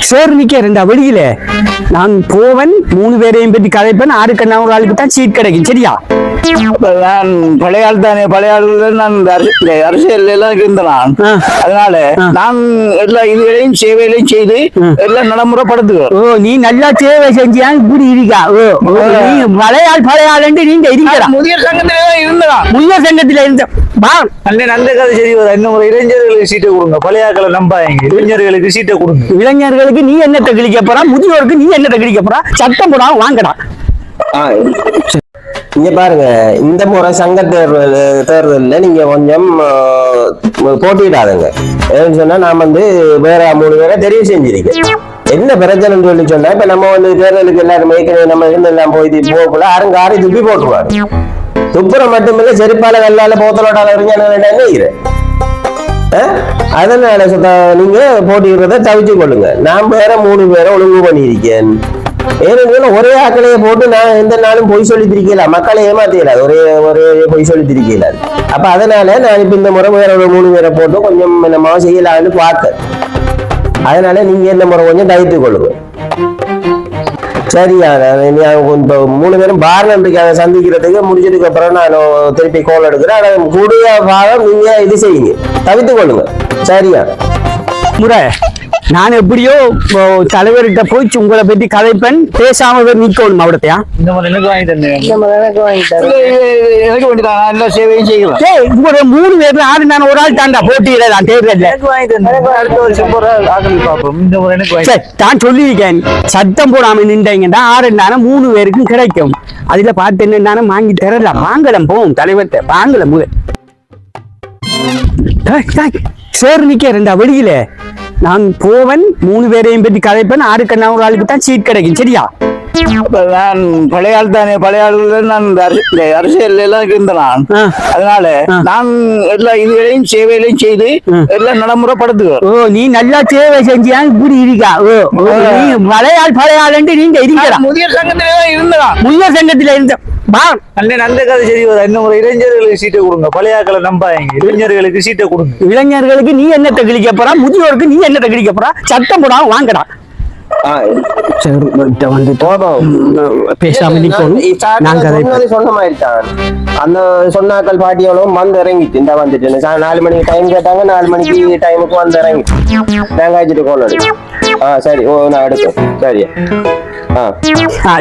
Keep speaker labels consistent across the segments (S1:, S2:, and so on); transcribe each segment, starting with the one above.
S1: Sir நிக்க ரெண்டா வெளியில. நான் போவன் மூணு பேரையும் பற்றி கதைப்பேன் ஆறு நான் ஒரு ஆளுக்கு தான் சீட் கிடைக்கும் சரியா?
S2: நான் பழைய ஆள் தானே பழைய நான் இந்த அரசு- இந்த அரசியல் எல்லாம் இருந்தேன். அதனால. நான் எல்லா இதுகளையும் சேவைகளையும் செய்து எல்லாம் நடைமுறைப்படுத்துகிறேன்
S1: ஓ நீ நல்லா சேவை செஞ்சியா இப்படி இருக்கா ஓ நீ பழையாள் பழையாளுன்ட்டு நீங்க இருக்கா
S2: முதிய சங்கத்திலே தான் இருந்தேன்.
S1: முன்ன சங்கத்துல இருந்த வா.
S2: அண்ணே நல்ல கதை சரி வர. இன்னும் இளைஞர்களுக்கு சீட்டை கொடுங்க. பழைய ஆட்களை நம்பாதீங்க இளைஞர்களுக்கு சீட்டை கொடுங்க.
S1: இளைஞர்களுக்கு நீ என்னத்தை கிழிக்க போறா? முதியோருக்கு நீ என்னத்தை கிழிக்க போறா? சத்தம் போடாம வாங்கடா.
S3: இங்க பாருங்க இந்த முறை சங்க தேர்தல் தேர்தலில் நீங்க கொஞ்சம் ஆ, போட்டியிடாதுங்க. ஏன்னு சொன்னா நான் வந்து வேற மூணு பேரை தெரிவு செஞ்சிருக்கேன். என்ன பிரச்சனைன்னு சொல்லி சொன்னா இப்ப நம்ம வந்து தேர்தலுக்கு எல்லாரும் ஏற்கனவே நம்ம இருந்தெல்லாம் போய் போகக்குள்ள யாரும் காரை துப்பி போட்டுருவாரு. துப்புரம் மட்டுமில்ல செருப்பால வெள்ளால போத்தலோட்டால இருங்க அதனால நீங்க போட்டிடுறத தவிச்சு கொள்ளுங்க. நான் வேற மூணு பேரை ஒழுங்கு பண்ணியிருக்கேன். ஏனென்றால் ஒரே அக்கலையை போட்டு நான் எந்த நாளும் பொய் சொல்லி திரிக்கல மக்களை ஏமாத்திடல ஒரே ஒரே பொய் சொல்லி திரிக்கல அப்ப அதனால நான் இப்ப இந்த முறை வேற ஒரு மூணு பேரை போட்டு கொஞ்சம் நம்ம செய்யலாம்னு பார்க்க. அதனால நீங்க இந்த முறை கொஞ்சம் தவிர்த்து கொள்ளுங்க. சரியா நான் இப்போ மூணு பேரும் பார் நம்பிக்கையை சந்திக்கிறதுக்கு முடிஞ்சதுக்கு அப்புறம் நான் திருப்பி கோல் எடுக்கிறேன். ஆனால் கூடிய பாகம் நீங்க இது செய்யுங்க. தவிர்த்து கொள்ளுங்க. சரியா?
S1: முறை. நான் எப்படியோ தலைவர்கிட்ட போய் உங்களை பற்றி கதைப்பேன். பேசாம நிக்கணும் அவடத்தையா
S2: நான்
S1: ஒரு மூணு பேர்ல ஆறு நான் ஒரு ஆள் தாண்டா போட்டியிடலாம் தேர்தல்ல.
S2: எனக்கு வாங்கி தந்தேன் அடுத்த வருஷம் போற ஆக்கள் பார்ப்போம் இந்த முறை எனக்கு வாங்கி
S1: சரி நான் சொல்லியிருக்கேன். சத்தம் போடாம நின்றீங்கன்னா ஆறு நானே மூணு பேருக்கும் கிடைக்கும். அதுல பார்த்து என்னன்னா வாங்கி தரலாம் வாங்கலாம் போவோம் தலைவர்கிட்ட. வாங்கலாம் முதல். சார் நிக்க ரெண்டா வெளியில. நான் போவன் மூணு பேரையும் பற்றி கதைப்பேன் ஆறு நான் ஒரு ஆளுக்கு தான் சீட் கிடைக்கும் சரியா?
S2: நான் பழைய ஆள் தானே பழைய ஆளுல நான் இந்த அரசியல் எல்லாம் இருந்தேன். அதனால. நான் எல்லா இதுகளையும் சேவைகளையும் செய்து எல்லாம் நடைமுறைப்படுத்துகிறேன்
S1: ஓ நீ நல்லா சேவை செஞ்சியா இப்படி இருக்கா? ஓ ஓ, நீ பழையாள் பழையாளுன்ட்டு நீங்க இருக்கா
S2: முதிய சங்கத்திலே தான் இருந்தேன்.
S1: முன்ன சங்கத்துல இருந்த வா.
S2: அண்ணே நல்ல கதை சரி வர இன்னும் இளைஞர்களுக்கு சீட்டை கொடுங்க. பழைய ஆட்களை நம்பாதீங்க. இளைஞர்களுக்கு சீட்டை கொடுங்க.
S1: இளைஞர்களுக்கு நீ என்னத்தை கிழிக்க போறா? முதியோருக்கு நீ என்னத்தை கிழிக்க போறா? சத்தம் போடாம வாங்கடா. பேசாம
S3: சொன்ன மாதிரி தான். அந்த சொன்னாக்கள் பாட்டியோளும் வந்து இறங்கிட்டு இந்த வந்துட்டு நாலு மணிக்கு டைம் கேட்டாங்க நாலு மணிக்கு டைமுக்கு வந்து இறங்கி தேங்காய் வச்சுட்டு கோல் அடி ஆ சரி. ஓ நான் எடுப்பேன் சரி. ஆ.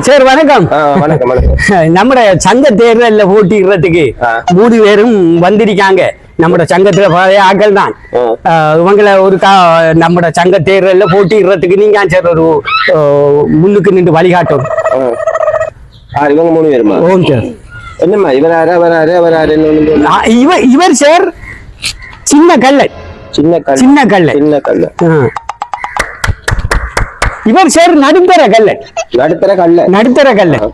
S1: சரி வணக்கம்.
S3: வணக்கம் வணக்கம்.
S1: நம்மட சங்க தேர்தல்ல போட்டிடுறதுக்கு. மூணு பேரும் வந்திருக்காங்க. நம்மட சங்கத்துல பழைய ஆட்கள் தான். இவங்கள ஒரு கா நம்மட சங்க தேர்தல்ல போட்டிடுறதுக்கு நீங்க சரி ஒரு முன்னுக்கு நின்று வழிகாட்டும்?
S3: இவங்க மூணு பேருமா?
S1: சார்
S3: என்னம்மா இவர் யாரு அவர் யாரு அவர் யாரு என்ன
S1: ஆ, இவர் இவர் சார் சின்ன கல்லன்
S3: சின்ன கல்
S1: சின்ன கல்லன்
S3: சின்ன கல்
S1: ஆ. இவர் சார் நடுத்தர கல்லன்
S3: நடுத்தர கல்ல.
S1: நடுத்தர கல்லன்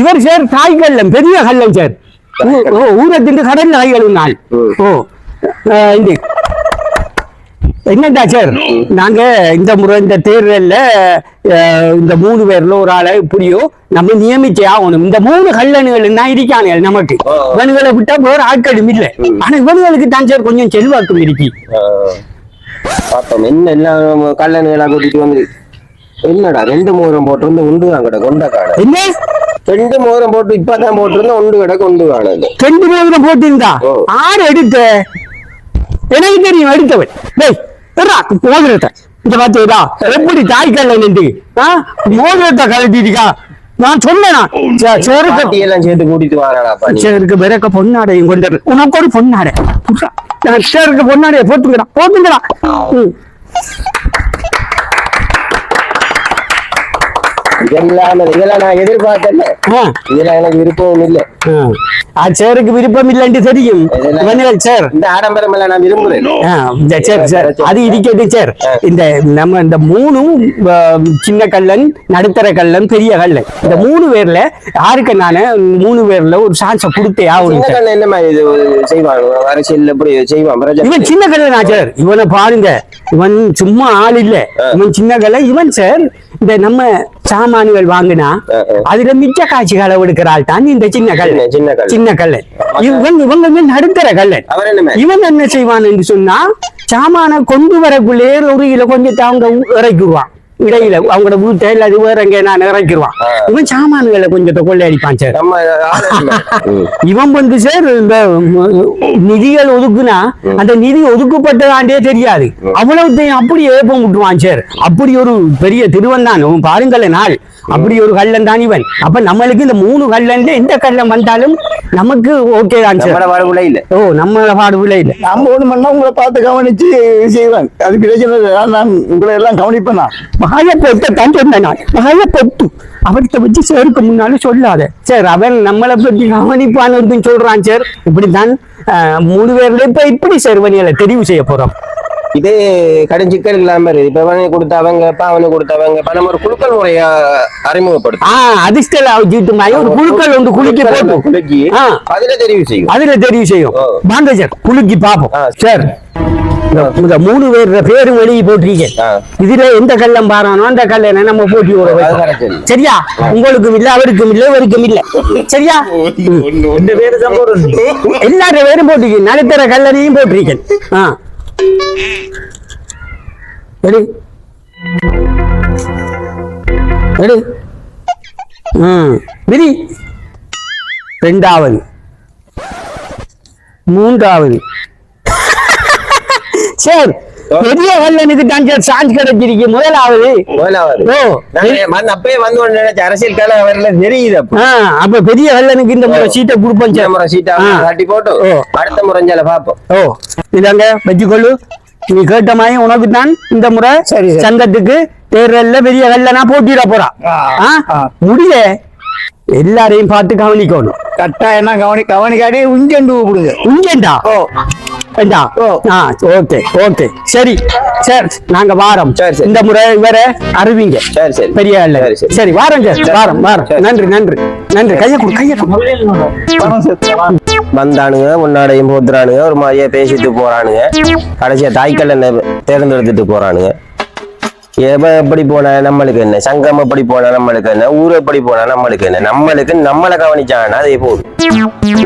S1: இவர் சார் தாய் கல்லம் பெரிய கல்லம் சார். ஓ ஊரத்தின் கடல் நாய்கள் நாள். ஓ. இது என்னடா சார்? நாங்க இந்த முறை இந்த தேர்தல்ல இந்த மூணு பேர்ல ஒரு ஆளை இப்படியோ நம்ம நியமிச்சே ஆகணும். இந்த மூணு கல்லணுகள் தான் இருக்கானுங்க நமக்கு. இவனுகளை விட்டா வேற ஆட்களும் இல்ல. ஆனா இவனுங்களுக்கு தான் சார் கொஞ்சம் செல்வாக்கும் இருக்கு.
S3: பாப்போம் என்ன எல்லாம் கல்லணைகளா கூட்டிட்டு வந்து என்னடா ரெண்டு மோதிரம் போட்டிருந்து உண்டு வாங்கட கொண்ட காண
S1: என்ன?
S3: ரெண்டு மோதிரம் போட்டு இப்பதான் போட்டிருந்தா உண்டு கடை கொண்டு காணது
S1: ரெண்டு மோதிரம் போட்டிருந்தா. ஆறு எடுத்த? எனக்கு தெரியும் எடுத்தவன். டேய் மோதிரத்தை. இந்த பாத்தீங்களா எப்படி தாய் கல்ல நின்று மோதிரத்தை கழட்டிருக்கா? நான் சொன்னேனா? சேருக்கு
S3: பாட்டி எல்லாம் சேர்த்து கூட்டிட்டு வாராடா
S1: சேருக்கு பிறக்க பொன்னாடையும் கொண்டு. உனக்கு ஒரு பொன்னாடை சேருக்கு பொன்னாடையை போட்டுங்கடா. போட்டுங்கடா. ம்.
S3: இதெல்லாம் இதெல்லாம் நான் எதிர்பார்க்கல இதெல்லாம் எனக்கு விருப்பமும் இல்லை.
S1: ஆ. சேருக்கு விருப்பம் இல்லைன்னு தெரியும். சேர்?
S3: இந்த ஆடம்பரம் எல்லாம் நான் விரும்புறேன்.
S1: சரி சார் அது இருக்கட்டு சார். இந்த நம்ம இந்த மூணும் சின்ன கல்லன் நடுத்தர கல்லன் பெரிய கல்லன் இந்த மூணு பேர்ல யாருக்கு நானு மூணு பேர்ல ஒரு சான்ஸ கொடுத்தே
S3: கண்ணு என்ன மாதிரி இது செய்வாங்க அரசியல் எப்படி செய்வான்?
S1: இவன் சின்ன கல்லனா சார்? இவனை பாருங்க. இவன் சும்மா ஆள் இல்ல. இவன் சின்ன கல்லன் இவன் சார் இந்த நம்ம சாமான்கள் வாங்கினா. அதுல மிச்ச காட்சி களவு எடுக்கிறாள் தான் இந்த சின்ன கல்லு
S3: சின்ன- சின்ன கல்லு.
S1: சின்ன கல்லு இவங்க நடுத்தர கல்லு
S3: அவர் என்ன மாதிரி?
S1: இவன் என்ன செய்வான் என்று சொன்னா சாமான கொண்டு வரக்குள்ளே ஒரு கிலோ கொஞ்சத்தை அவங்க இறக்கிடுவான் இடையில அவங்களோட வீட்டை இல்லாது வேற எங்க நான் இறக்கிடுவான். இவன் சாமான்களை கொஞ்சத்தை கொள்ளையடிப்பான் சார்.
S3: நம்ம ஆள் என்ன மாதிரி? ம்.
S1: இவன் வந்து சார் இந்த நிதிகள் ஒதுக்குனா அந்த நிதி ஒதுக்கப்பட்டதாண்டே தெரியாது. அவ்வளவுத்தையும் அப்படி ஏப்பம் விட்டுருவான் சார். அப்படி ஒரு பெரிய திருவன் தான். உன் பாருங்களேன் நாள். அப்படி ஒரு கள்ளன் தான் இவன். அப்ப நம்மளுக்கு இந்த மூணு கல்லன்ல எந்த கள்ளன் வந்தாலும் நமக்கு ஓகே தான் சார்.
S3: வாழ்வுல இல்ல.
S1: ஓ நம்ம பாடுவில்லை இல்லை.
S2: நம்ம ஒண்ணு பண்ணா உங்களை பார்த்து கவனிச்சு செய்வேன் அது பிரச்சனை இல்லை நான் நான் உங்களை எல்லாம் கவனிப்பேன் நான்
S1: வாயப்பொத்த தான் சொன்னேன் நான். வாயப்பொத்து அவர்கிட்ட வச்சு சேருக்கு முன்னால சொல்லாத. சார் அவன் நம்மளை பத்தி கவனிப்பான்னு சொல்றான் சார் இப்படித்தான் அஹ், மூணு பேர்ல இப்ப இப்படி சார் வணிகளை தெரிவு செய்ய போறோம்.
S3: இது கடும் சிக்கல் இல்லாம இருக்கு இப்ப அவனுக்கு கொடுத்தவங்க இப்ப அவனுக்கு கொடுத்தவங்க இப்ப நம்ம ஒரு குழுக்கள் முறையா அறிமுகப்படுத்தும்
S1: ஆ அதிர்ஷ்டல ஜீட்டு மாதிரி. ஒரு குழுக்கள் ஒன்று குலுக்கி போட்டு.
S3: குலுக்கி. அதுல தெரிவு செய்யும்.
S1: அதுல தெரிவு செய்யும். வாங்க சார் குலுக்கி பாப்போம். சார் இந்த- மூணு பேர் பேரும் வெளியே போட்டிருக்கீங்க
S3: ஆ.
S1: இதுல எந்த கல்லம் பாரானோ அந்த கல்லை நம்ம போட்டி விட. சரியா? உங்களுக்கும் இல்ல அவருக்கும் இல்ல இவருக்கும் இல்ல. சரியா? எல்லாரும் பேரும் போட்டிருக்கீங்க. நடுத்தர கல்லனையும் போட்டிருக்கேன். ஆ. எடு. எடு. ம் விதி. ரெண்டாவது. மூன்றாவது. சரி. பெரிய கல்லனுக்கு தான் சார் சான்ஸ் கிடைச்சிருக்கு முதலாவது.
S3: முதலாவது.
S1: ஓ.
S3: அப்பயே வந்து நினைச்ச அரசியல் கால அவர்ல தெரியுது அப்ப.
S1: பெரிய கல்லனுக்கு இந்த முறை சீட்டை கொடுப்போம்
S3: முறை சீட்டா
S1: ஆ.
S3: கட்டி போட்டு. அடுத்த முறைஞ்சால பாப்போம்
S1: ஓ. இதாங்க வச்சுக்கொள்ளு. நீ கேட்ட மாதிரி உனக்கு தான் இந்த முறை. சங்கத்துக்கு தேர்தல்ல பெரிய வெள்ளனா போட்டியிட போறா.
S2: ஆ,
S1: ஆ?
S2: ஆ.
S1: முடிய எல்லாரையும் பார்த்து கவனிக்கணும்.
S2: கட்டாயம் கவனி கவனிக்காட்டி உஞ்சண்டு கூப்பிடுங்க
S1: உங்கேண்டா
S2: ஓ.
S1: வேண்டா.
S2: ஓ.
S1: ஆ ஓகே ஓகே. சரி சரி நாங்க வாரம்.
S3: சரி.
S1: இந்த முறை இவரை அறிவிங்க.
S3: சரி சரி.
S1: பெரிய வெள்ளை.
S3: சரி, சரி.
S1: சரி வாரம் சார் வாரம் வாரம்.
S3: சரி.
S1: நன்றி நன்றி. நன்றி. கையை கொடு கையை
S3: வந்தானுங்க முன்னாடையும் போத்துறானுங்க ஒரு மாதிரியா பேசிட்டு போறானுங்க. கடைசியா தாய்க்கல் என்ன தேர்ந்தெடுத்துட்டு போறானுங்க. எவன் எப்படி போனா நம்மளுக்கு என்ன? சங்கம் எப்படி போனா நம்மளுக்கு என்ன? ஊர் எப்படி போனா நம்மளுக்கு என்ன? நம்மளுக்கு நம்மளை கவனிச்சாங்கன்னா அதே போதும்.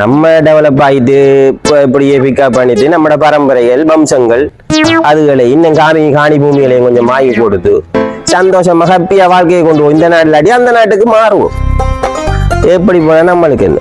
S3: நம்ம டெவலப் ஆகிட்டு இப்போ இப்படியே பிக்கப் பண்ணிட்டு நம்ம பரம்பரைகள் வம்சங்கள் அதுகளை இன்னும் காணி காணி பூமிகளையும் கொஞ்சம் மாறி கொடுத்து சந்தோஷமா ஹாப்பியா வாழ்க்கையை கொண்டு போய் இந்த நாட்டில் அடி அந்த நாட்டுக்கு மாறுவோம். எப்படி போனா நம்மளுக்கு என்ன?